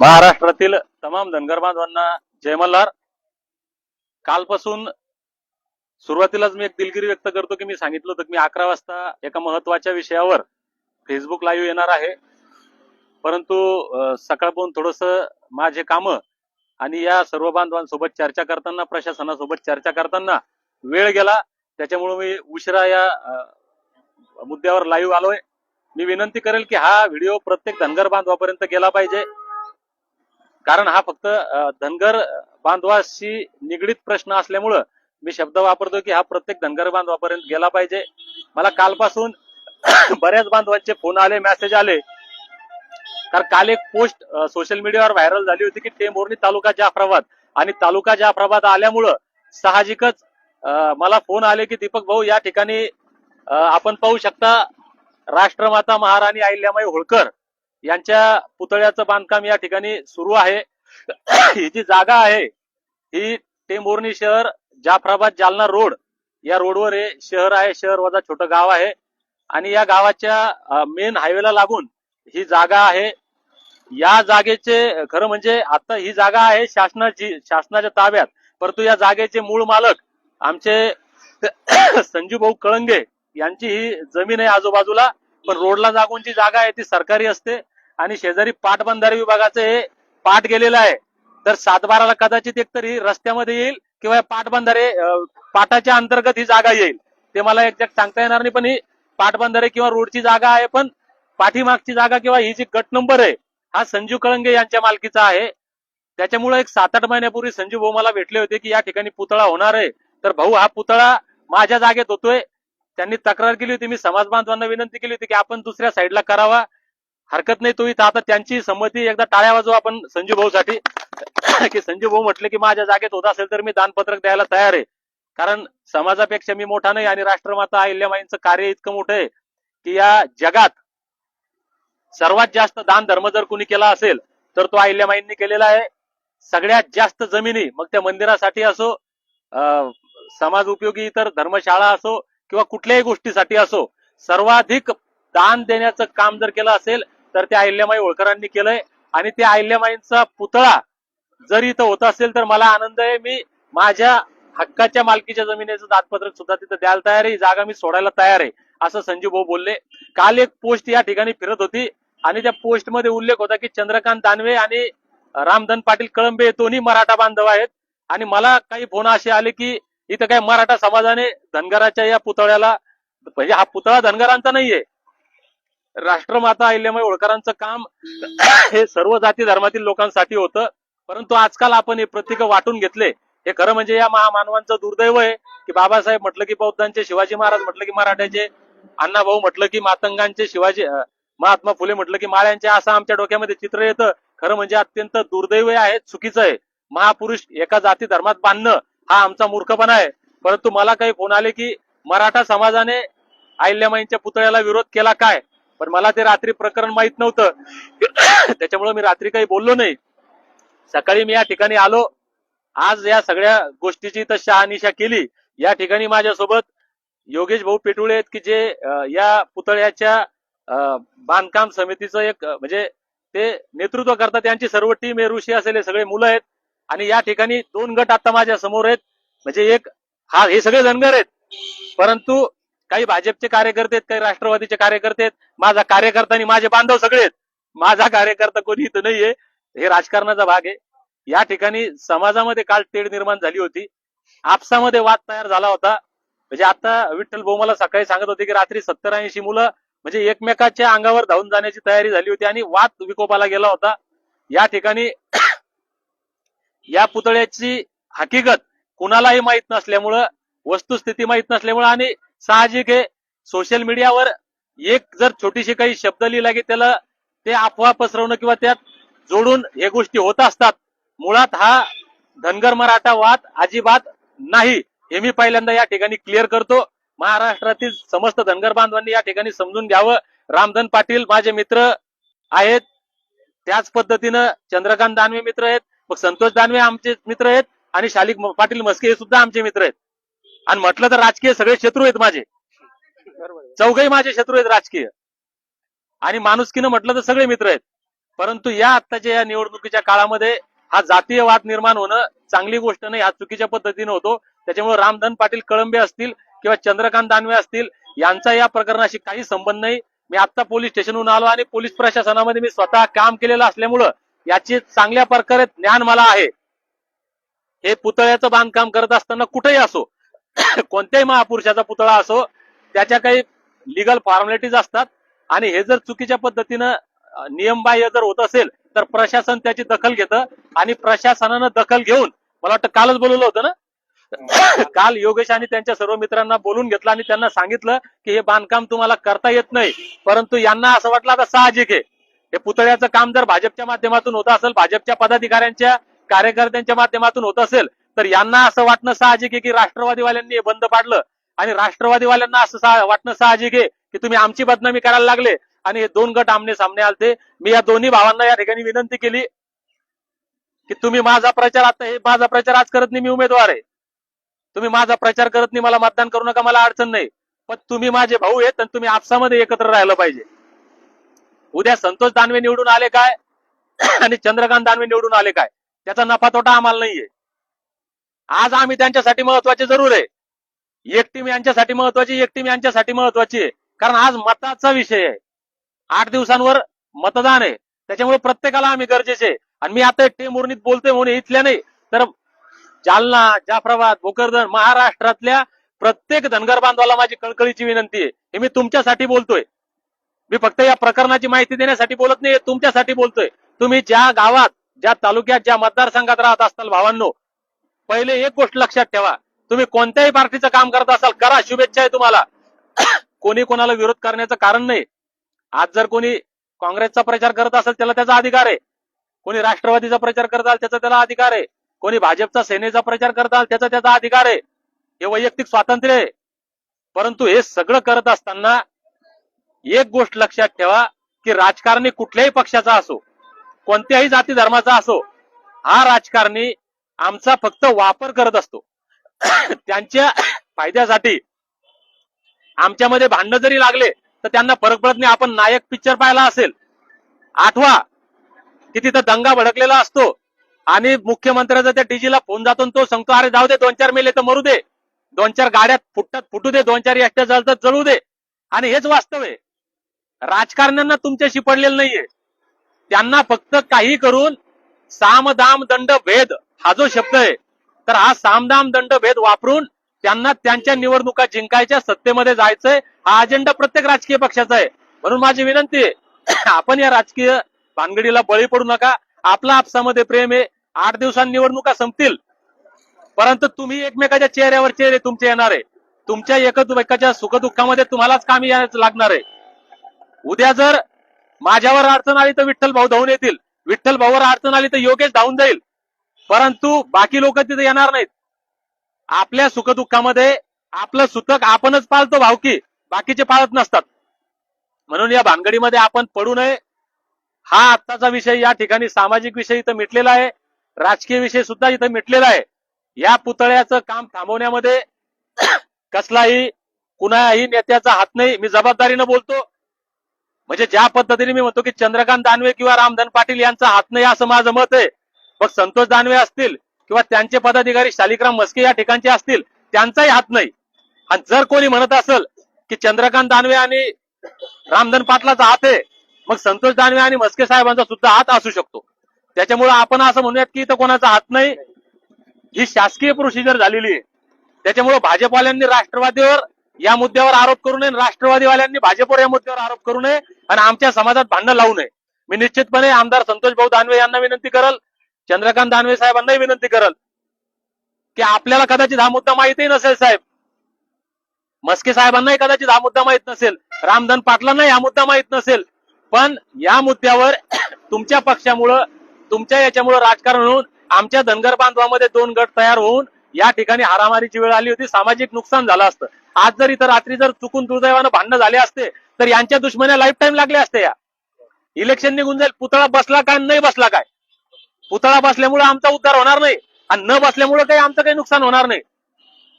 महाराष्ट्रातील तमाम धनगर बांधवांना जय मल्हार. कालपासून सुरुवातीलाच मी एक दिलगिरी व्यक्त करतो की मी सांगितलं होतं की मी अकरा वाजता एका महत्त्वाच्या विषयावर फेसबुक लाईव्ह येणार आहे. परंतु सकाळपासून थोडस माझे काम आणि या सर्व बांधवांसोबत चर्चा करताना प्रशासनासोबत चर्चा करताना वेळ गेला. त्याच्यामुळे मी उशिरा या मुद्द्यावर लाईव्ह आलोय. मी विनंती करेल की हा व्हिडिओ प्रत्येक धनगर बांधवापर्यंत गेला पाहिजे. कारण हा फक्त धनगर बांधवाशी निगडीत प्रश्न असल्यामुळं मी शब्द वापरतो की हा प्रत्येक धनगर बांधवापर्यंत गेला पाहिजे. मला कालपासून बऱ्याच बांधवांचे फोन आले मेसेज आले. कारण काल एक पोस्ट सोशल मीडियावर व्हायरल झाली होती की टेंभोर्णी तालुका जाफराबाद. आणि तालुका जाफराबाद आल्यामुळं साहजिकच मला फोन आले की दीपक भाऊ या ठिकाणी आपण पाहू शकता राष्ट्रमाता महाराणी अहिल्यामाई होळकर. यांच्या पुतळ्याचं बांधकाम या ठिकाणी सुरू आहे. ही जी जागा आहे ही टेंभोर्णी शहर जाफराबाद जालना रोड या रोडवर हे शहर आहे. शहर वजा छोटं गाव आहे. आणि या गावाच्या मेन हायवेला लागून ही जागा आहे. या जागेचे खरं म्हणजे आता ही जागा आहे शासनाची शासनाच्या ताब्यात. परंतु या जागेचे मूळ मालक आमचे संजू भाऊ कळंगे यांची ही जमीन आहे आजूबाजूला. पण रोडला जागूनची जागा आहे ती सरकारी असते आणि शेजारी पाटबंधारे विभागाचं हे पाट गेलेलं आहे. तर सातबाराला कदाचित एकतरी रस्त्यामध्ये येईल किंवा पाटबंधारे पाटाच्या अंतर्गत ही जागा येईल. ते मला एक्झॅक्ट सांगता येणार नाही पण ही पाटबंधारे किंवा रोडची जागा आहे पण पाठीमागची जागा किंवा ही जी गट नंबर आहे हा संजू कळंगे यांच्या मालकीचा आहे. त्याच्यामुळे एक सात आठ महिन्यापूर्वी संजू भाऊ मला भेटले होते की या ठिकाणी पुतळा होणार आहे. तर भाऊ हा पुतळा माझ्या जागेत होतोय. त्यांनी तक्रार केली होती मी समाज बांधवांना विनंती केली होती की आपण दुसऱ्या साईडला करावा. हरकत नाही तो इथं आता त्यांची संमती एकदा टाळ्या वाजवू आपण संजू भाऊसाठी. की संजू भाऊ म्हटले की माझ्या जागेत होत असेल तर मी दानपत्रक द्यायला तयार आहे. कारण समाजापेक्षा मी मोठा नाही आणि राष्ट्रमाता अहिल्यामाईंचं कार्य इतकं मोठं आहे की या जगात सर्वात जास्त दान धर्म जर कुणी केला असेल तर तो अहिल्याबाईंनी केलेला आहे. सगळ्यात जास्त जमिनी मग त्या मंदिरासाठी असो अं, समाज उपयोगी इतर धर्मशाळा असो किंवा कुठल्याही गोष्टीसाठी असो सर्वाधिक दान देण्याचं काम जर केलं असेल तर त्या अहिल्यामाई होळकरांनी केलंय. आणि त्या अहिल्यामाईंचा पुतळा जर इथं होत असेल तर मला आनंद आहे. मी माझ्या हक्काच्या मालकीच्या जमिनीचं दातपत्रक सुद्धा तिथं द्यायला तयार आहे. ही जागा मी सोडायला तयार आहे असं संजीव भाऊ बोलले. काल एक पोस्ट या ठिकाणी फिरत होती आणि त्या पोस्टमध्ये उल्लेख होता की चंद्रकांत दानवे आणि रामधन पाटील कळंबे दोन्ही मराठा बांधव आहेत. आणि मला काही फोन असे आले की इथं काय मराठा समाजाने धनगराच्या या पुतळ्याला म्हणजे हा पुतळा धनगरांचा नाहीये. राष्ट्रमाता अहिल्यामाई होळकरांचं काम हे सर्व जाती धर्मातील लोकांसाठी होतं. परंतु आजकाल आपण हे प्रतीक वाटून घेतले. हे खरं म्हणजे या महामानवांचं दुर्दैव आहे की बाबासाहेब म्हटलं की बौद्धांचे शिवाजी महाराज म्हटलं की मराठ्याचे अण्णाभाऊ म्हटलं की मातंगांचे शिवाजी महात्मा फुले म्हटलं की माळ्यांचे असं आमच्या डोक्यामध्ये चित्र येतं. खरं म्हणजे अत्यंत दुर्दैव आहे चुकीचं आहे. महापुरुष एका जाती धर्मात बांधणं हा आमचा मूर्खपणा आहे. परंतु मला काही फोन आले की मराठा समाजाने अहिल्यामाईंच्या पुतळ्याला विरोध केला काय? पण मला ते रात्री प्रकरण माहीत नव्हतं. त्याच्यामुळे मी रात्री काही बोललो नाही. सकाळी मी या ठिकाणी आलो. आज या सगळ्या गोष्टीची तर शहानिशा केली. या ठिकाणी माझ्यासोबत योगेश भाऊ पेटुळे आहेत की जे या पुतळ्याच्या अं, बांधकाम समितीचं एक म्हणजे ते नेतृत्व करतात. त्यांची सर्व टीम आहे ऋषी असेल हे सगळे मुलं आहेत. आणि या ठिकाणी दोन गट आता माझ्यासमोर आहेत. म्हणजे एक हा हे सगळे धनगर आहेत. परंतु काही भाजपचे कार्यकर्ते आहेत काही राष्ट्रवादीचे कार्यकर्ते आहेत. माझा कार्यकर्ता आणि माझे बांधव सगळे आहेत. माझा कार्यकर्ता कोणी इथं नाहीये. हे राजकारणाचा भाग आहे. या ठिकाणी समाजामध्ये काल तेढ निर्माण झाली होती. आपसामध्ये वाद तयार झाला होता. म्हणजे आता विठ्ठल बोमाला मला सकाळी सांगत होते की रात्री सत्तर ऐंशी मुलं म्हणजे एकमेकाच्या अंगावर धावून जाण्याची तयारी झाली होती आणि वाद विकोपाला गेला होता. या ठिकाणी या पुतळ्याची हकीकत कुणालाही माहीत नसल्यामुळं वस्तुस्थिती माहीत नसल्यामुळं आणि साहजिक हे सोशल मीडियावर एक जर छोटीशी काही शब्द लिहिला की त्याला ते अफवा पसरवणं किंवा त्यात जोडून हे गोष्टी होत असतात मुळात हा धनगर मराठा वाद अजिबात नाही हे मी पहिल्यांदा या ठिकाणी क्लिअर करतो. महाराष्ट्रातील समस्त धनगर बांधवांनी या ठिकाणी समजून घ्यावं. रामधन पाटील माझे मित्र आहेत त्याच पद्धतीनं चंद्रकांत दानवे मित्र आहेत मग संतोष दानवे आमचे मित्र आहेत आणि शालिक पाटील मस्के हे सुद्धा आमचे मित्र आहेत. आणि म्हटलं तर राजकीय सगळे शत्रू आहेत माझे. चौघही माझे शत्रू आहेत राजकीय. आणि माणुसकीनं म्हटलं तर सगळे मित्र आहेत. परंतु या आत्ताच्या या निवडणुकीच्या काळामध्ये हा जातीय वाद निर्माण होणं चांगली गोष्ट नाही. हा चुकीच्या पद्धतीने होतो. त्याच्यामुळे रामधन पाटील कळंबे असतील किंवा चंद्रकांत दानवे असतील यांचा या प्रकरणाशी काही संबंध नाही. मी आता पोलीस स्टेशनहून आलो आणि पोलीस प्रशासनामध्ये मी स्वतः काम केलेलं असल्यामुळं याची चांगल्या प्रकारे ज्ञान मला आहे. हे पुतळ्याचं बांधकाम करत असताना कुठेही असो कोणत्याही महापुरुषाचा पुतळा असो त्याच्या काही लिगल फॉर्मॅलिटीज असतात. आणि हे जर चुकीच्या पद्धतीनं नियमबाह्य जर होत असेल तर प्रशासन त्याची दखल घेतं. आणि प्रशासनानं दखल घेऊन मला वाटतं कालच बोलवलं होतं ना? काल योगेश आणि त्यांच्या सर्व मित्रांना बोलून घेतलं आणि त्यांना सांगितलं की हे बांधकाम तुम्हाला करता येत नाही. परंतु यांना असं वाटलं आता साहजिक आहे. हे पुतळ्याचं काम जर भाजपच्या माध्यमातून होत असेल भाजपच्या पदाधिकाऱ्यांच्या कार्यकर्त्यांच्या माध्यमातून होत असेल तर यांना असं वाटणं साहजिक आहे की राष्ट्रवादीवाल्यांनी हे बंद पाडलं. आणि राष्ट्रवादीवाल्यांना असं वाटणं साहजिक आहे की तुम्ही आमची बदनामी करायला लागले. आणि हे दोन गट आमने सामने आलते. मी या दोन्ही भावांना या ठिकाणी विनंती केली की तुम्ही माझा प्रचार आता हे माझा प्रचार आज करत नाही मी उमेदवार आहे. तुम्ही माझा प्रचार करत नाही मला मतदान करू नका मला अडचण नाही. पण तुम्ही माझे भाऊ आहेत आणि तुम्ही आपसामध्ये एकत्र राहिलं पाहिजे. उद्या संतोष दानवे निवडून आले काय? आणि चंद्रकांत दानवे निवडून आले काय? त्याचा नफा तोटा आम्हाला नाहीये. आज आम्ही त्यांच्यासाठी महत्त्वाचे जरूर आहे. एक टीम यांच्यासाठी महत्वाची एक टीम यांच्यासाठी महत्वाची आहे. कारण आज मताचा विषय आहे. आठ दिवसांवर मतदान आहे. त्याच्यामुळे प्रत्येकाला आम्ही गरजेचे आणि मी आता टीम उर्णीत बोलतोय म्हणून इथल्या नाही तर जालना जाफराबाद भोकरदन महाराष्ट्रातल्या प्रत्येक धनगर बांधवाला माझी कळकळीची विनंती आहे. हे मी तुमच्यासाठी बोलतोय. मी फक्त या प्रकरणाची माहिती देण्यासाठी बोलत नाही तुमच्यासाठी बोलतोय. तुम्ही ज्या गावात ज्या तालुक्यात ज्या मतदारसंघात राहत असताल भावांनो पहिले एक गोष्ट लक्षात ठेवा. तुम्ही कोणत्याही पार्टीचं काम करत असाल करा शुभेच्छा आहे तुम्हाला. कोणी कोणाला विरोध करण्याचं कारण नाही. आज जर कोणी काँग्रेसचा प्रचार करत असेल त्याला त्याचा अधिकार आहे. कोणी राष्ट्रवादीचा प्रचार करत असेल त्याचा त्याला अधिकार आहे. कोणी भाजपचा सेनेचा प्रचार करत असेल त्याचा त्याचा अधिकार आहे. हे वैयक्तिक स्वातंत्र्य आहे. परंतु हे सगळं करत असताना एक गोष्ट लक्षात ठेवा की राजकारणी कुठल्याही पक्षाचा असो कोणत्याही जाती धर्माचा असो हा राजकारणी आमचा फक्त वापर करत असतो. त्यांच्या फायद्यासाठी आमच्यामध्ये भांडणं जरी लागले तर त्यांना फरक पडत नाही आपण नायक पिक्चर पाहिला असेल. आठवा की तिथं दंगा भडकलेला असतो आणि मुख्यमंत्र्याचा त्या डीजीला फोन जातो आणि तो सांगतो अरे जाऊ दे दोन चार मेले तर मरू दे. दोन चार गाड्यात फुटतात फुटू दे दोन चार एकट्या जळतात जळू दे. आणि हेच वास्तव आहे. राजकारण्यांना तुमच्याशी पडलेलं नाहीये. त्यांना फक्त काही करून सामदाम दंड भेद हा जो शब्द आहे तर हा सामदाम दंड भेद वापरून त्यांना त्यांच्या निवडणुका जिंकायच्या सत्तेमध्ये जायचंय. हा अजेंडा प्रत्येक राजकीय पक्षाचा आहे. म्हणून माझी विनंती आहे आपण या राजकीय भानगडीला बळी पडू नका. आपला आपसामध्ये प्रेम आहे. आठ दिवसांनी निवडणुका संपतील. परंतु तुम्ही एकमेकाच्या चेहऱ्यावर चेहरे तुमचे येणार आहे. तुमच्या एकमेकाच्या सुखदुःखामध्ये तुम्हालाच कामी यायला लागणार आहे. उद्या जर माझ्यावर अडचण आली तर विठ्ठल भाऊ धावून येतील. विठ्ठल भाऊवर अडचण आली तर योगेश धावून जाईल. परंतु बाकी लोक तिथे येणार नाहीत. आपल्या सुखदुःखामध्ये आपलं सुतक आपणच पाळतो भावकी. बाकीचे पाळत नसतात. म्हणून या भानगडीमध्ये आपण पडू नये. हा आत्ताचा विषय या ठिकाणी सामाजिक विषय इथं मिटलेला आहे. राजकीय विषय सुद्धा इथं मिटलेला आहे. या पुतळ्याचं काम थांबवण्यामध्ये कसलाही कुणाही नेत्याचा हात नाही. मी जबाबदारीनं बोलतो. म्हणजे ज्या पद्धतीने मी म्हणतो की चंद्रकांत दानवे किंवा रामधन पाटील यांचा हात नाही असं माझं मत आहे. मग संतोष दानवे असतील किंवा त्यांचे पदाधिकारी शालिक्राम मस्के या ठिकाणचे असतील त्यांचाही हात नाही. आणि जर कोणी म्हणत असेल की चंद्रकांत दानवे आणि रामधन पाटलाचा हात आहे मग संतोष दानवे आणि मस्के साहेबांचा सुद्धा हात असू शकतो. त्याच्यामुळे आपण असं म्हणूयात की इथं कोणाचा हात नाही. ही शासकीय प्रोसिजर झालेली आहे. त्याच्यामुळे भाजपवाल्यांनी राष्ट्रवादीवर या मुद्द्यावर आरोप करू नये राष्ट्रवादीवाल्यांनी भाजपवर या मुद्द्यावर आरोप करू नये आणि आमच्या समाजात भांडण लावू नये. मी निश्चितपणे आमदार संतोष भाऊ दानवे यांना विनंती करल चंद्रकांत दानवे साहेबांनाही विनंती करल की आपल्याला कदाचित हा मुद्दा माहितही नसेल साहेब. मस्के साहेबांनाही कदाचित हा मुद्दा माहीत नसेल. रामधन पाटलांनाही हा मुद्दा माहीत नसेल. पण या मुद्द्यावर तुमच्या पक्षामुळं तुमच्या याच्यामुळं राजकारण होऊन आमच्या धनगर बांधवामध्ये दोन गट तयार होऊन या ठिकाणी हारामारीची वेळ आली होती सामाजिक नुकसान झालं असतं. आज जर इथं रात्री जर चुकून दुर्दैवानं भांडणं झाले असते तर यांच्या दुश्मन्या लाईफ टाईम लागले असते या. इलेक्शन निघून जाईल पुतळा बसला काय नाही बसला काय? पुतळा बसल्यामुळे आमचा उद्धार होणार नाही आणि न बसल्यामुळे काही आमचं काही नुकसान होणार नाही.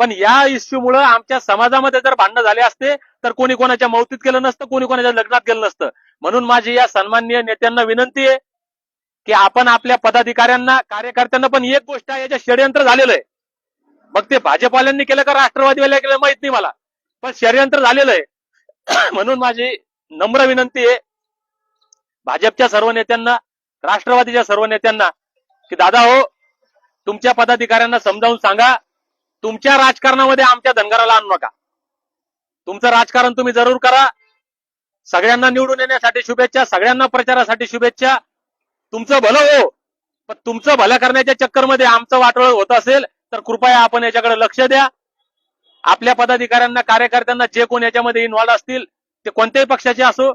पण या इश्यूमुळे आमच्या समाजामध्ये जर भांडणं झाले असते तर कोणी कोणाच्या मौतीत केलं नसतं कोणी कोणाच्या लग्नात गेलं नसतं. म्हणून माझी या सन्माननीय नेत्यांना विनंती आहे की आपण आपल्या पदाधिकाऱ्यांना कार्यकर्त्यांना पण एक गोष्ट आहे याच्या षडयंत्र झालेलं आहे. मग ते भाजपवाल्यांनी केलं का राष्ट्रवादीवाल्या केलं माहीत नाही मला. पण षडयंत्र झालेलं आहे. म्हणून माझी नम्र विनंती आहे. भाजपच्या सर्व नेत्यांना राष्ट्रवादीच्या सर्व नेत्यांना की दादा हो तुमच्या पदाधिकाऱ्यांना समजावून सांगा. तुमच्या राजकारणामध्ये आमच्या धनगराला आणू नका. तुमचं राजकारण तुम्ही जरूर करा. सगळ्यांना निवडून येण्यासाठी शुभेच्छा सगळ्यांना प्रचारासाठी शुभेच्छा. तुमचं भलं हो पण तुमचं भलं करण्याच्या चक्करमध्ये आमचं वाटोळ होत असेल. तर कृपया आपण याच्याकडे लक्ष द्या. आपल्या पदाधिकाऱ्यांना कार्यकर्त्यांना जे कोण याच्यामध्ये इन्व्हॉल्व असतील ते कोणत्याही पक्षाचे असो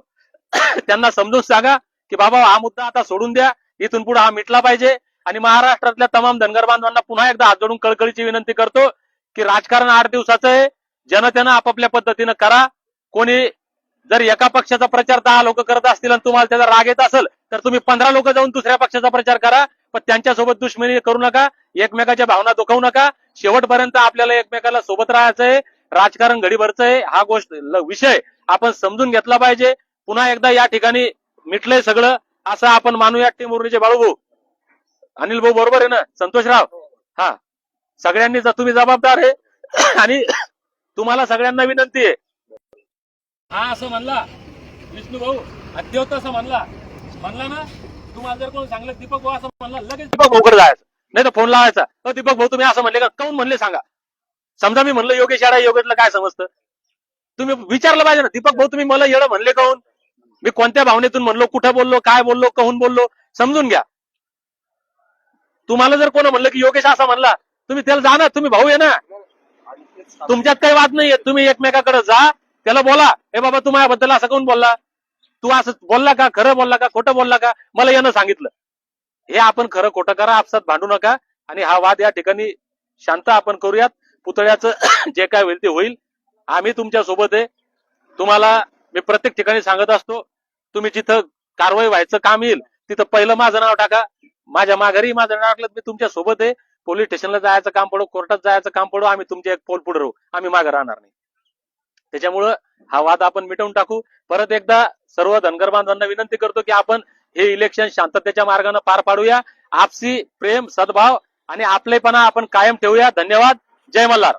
त्यांना समजून सांगा की बाबा हा मुद्दा आता सोडून द्या. इथून पुढे हा मिटला पाहिजे. आणि महाराष्ट्रातल्या तमाम धनगर बांधवांना पुन्हा एकदा हात जोडून कळकळीची विनंती करतो की राजकारण आठ दिवसाचं आहे. जनतेनं आपापल्या पद्धतीनं करा. कोणी जर एका पक्षाचा प्रचार दहा लोक करत असतील आणि तुम्हाला त्याचा राग येत असेल तर तुम्ही पंधरा लोक जाऊन दुसऱ्या पक्षाचा प्रचार करा. पण त्यांच्यासोबत दुश्मनी करू नका एकमेकाच्या भावना दुखवू नका. शेवटपर्यंत आपल्याला एकमेकाला सोबत राहायचंय राजकारण घडीभरचं आहे. हा गोष्ट विषय आपण समजून घेतला पाहिजे. पुन्हा एकदा या ठिकाणी मिटलंय सगळं. असं आपण मानूया टिमुर्णीचे बाळूभाऊ. अनिल भाऊ बरोबर आहे ना? संतोषराव? हा. सगळ्यांनी तुम्ही जबाबदार आहे. आणि तुम्हाला सगळ्यांना विनंती आहे. हा असं म्हणला. विष्णू भाऊ अद्यवत असं म्हणला. म्हणला ना? तुम्हाला जर कोण सांगलं दीपक भाऊ असं म्हणलं लगेच दीपक भाऊकडे जायचं. नाही तर फोन लावायचा. "अ, दीपक भाऊ तुम्ही असं म्हणले का? काऊन म्हणले सांगा. समजा मी म्हणलं योगेश याडा योगेशला काय समजतं? तुम्ही विचारलं पाहिजे ना दीपक भाऊ तुम्ही मला येडं म्हणले काऊन मी कोणत्या भावनेतून म्हणलो कुठं बोललो काय बोललो कहून बोललो समजून घ्या. तुम्हाला जर कोण म्हणलं की योगेश असा म्हणला तुम्ही त्याला जा ना तुम्ही भाऊ आहे ना. तुमच्यात काही वाद नाहीये. तुम्ही एकमेकाकडे जा त्याला बोला हे बाबा तू माझ्याबद्दल असं कोण बोलला? तू असं बोलला का? खरं बोलला का? खोटं बोलला का? मला यानं सांगितलं. हे आपण खरं खोटं करा आपसात भांडू नका. आणि हा वाद या ठिकाणी शांत आपण करूयात. पुतळ्याचं जे काय होईल ते होईल. आम्ही तुमच्यासोबत आहे. तुम्हाला मी प्रत्येक ठिकाणी सांगत असतो. तुम्ही जिथं कारवाई व्हायचं काम येईल तिथं पहिलं माझं नाव टाका. माझ्या माघारी माझं नाव टाकलं. मी तुमच्यासोबत आहे. पोलीस स्टेशनला जायचं काम पडो कोर्टात जायचं काम पडो. आम्ही तुमचे एक पोल पुढे राहू. आम्ही मागे राहणार नाही. त्याच्यामुळं हा वाद आपण मिटवून टाकू. परत एकदा सर्व धनगर बांधवांना विनंती करतो की आपण हे इलेक्शन शांततेच्या मार्गाने पार पाडूया. आपसी प्रेम सद्भाव आणि आपलेपणा आपण कायम ठेवूया. धन्यवाद. जय मल्हार.